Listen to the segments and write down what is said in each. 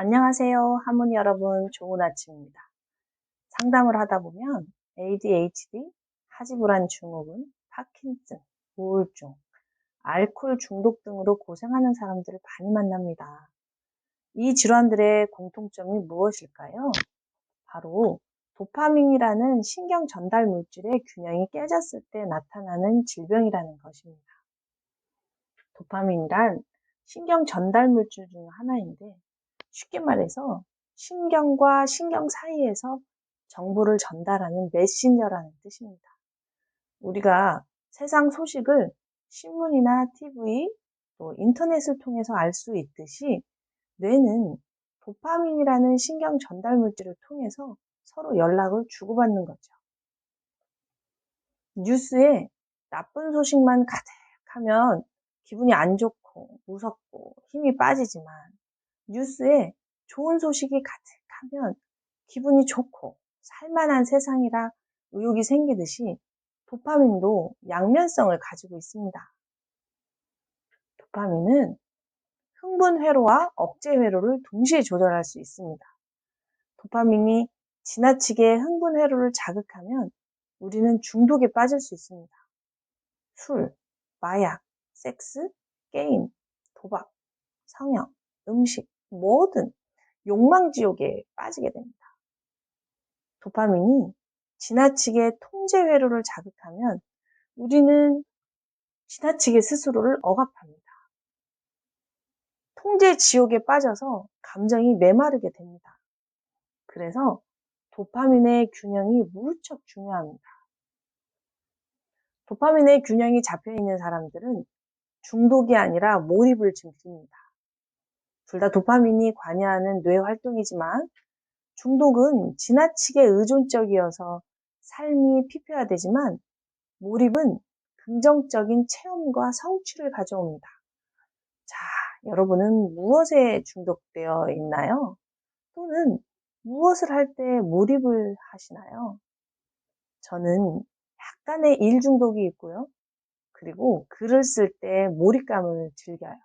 안녕하세요. 할머니 여러분, 좋은 아침입니다. 상담을 하다 보면 ADHD, 하지불안 증후군, 파킨슨, 우울증, 알코올 중독 등으로 고생하는 사람들을 많이 만납니다. 이 질환들의 공통점이 무엇일까요? 바로 도파민이라는 신경 전달 물질의 균형이 깨졌을 때 나타나는 질병이라는 것입니다. 도파민이란 신경 전달 물질 중 하나인데 쉽게 말해서 신경과 신경 사이에서 정보를 전달하는 메신저라는 뜻입니다. 우리가 세상 소식을 신문이나 TV, 또 인터넷을 통해서 알 수 있듯이 뇌는 도파민이라는 신경 전달 물질을 통해서 서로 연락을 주고받는 거죠. 뉴스에 나쁜 소식만 가득하면 기분이 안 좋고 무섭고 힘이 빠지지만 뉴스에 좋은 소식이 가득하면 기분이 좋고 살만한 세상이라 의욕이 생기듯이 도파민도 양면성을 가지고 있습니다. 도파민은 흥분 회로와 억제 회로를 동시에 조절할 수 있습니다. 도파민이 지나치게 흥분 회로를 자극하면 우리는 중독에 빠질 수 있습니다. 술, 마약, 섹스, 게임, 도박, 성형, 음식, 뭐든 욕망지옥에 빠지게 됩니다. 도파민이 지나치게 통제 회로를 자극하면 우리는 지나치게 스스로를 억압합니다. 통제 지옥에 빠져서 감정이 메마르게 됩니다. 그래서 도파민의 균형이 무척 중요합니다. 도파민의 균형이 잡혀 있는 사람들은 중독이 아니라 몰입을 즐깁니다. 둘 다 도파민이 관여하는 뇌 활동이지만 중독은 지나치게 의존적이어서 삶이 피폐화되지만 몰입은 긍정적인 체험과 성취를 가져옵니다. 자, 여러분은 무엇에 중독되어 있나요? 또는 무엇을 할 때 몰입을 하시나요? 저는 약간의 일 중독이 있고요. 그리고 글을 쓸 때 몰입감을 즐겨요.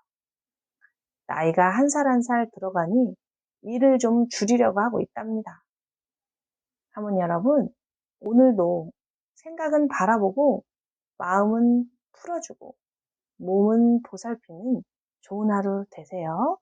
나이가 한 살 한 살 들어가니 일을 좀 줄이려고 하고 있답니다. 하모니 여러분, 오늘도 생각은 바라보고 마음은 풀어주고 몸은 보살피는 좋은 하루 되세요.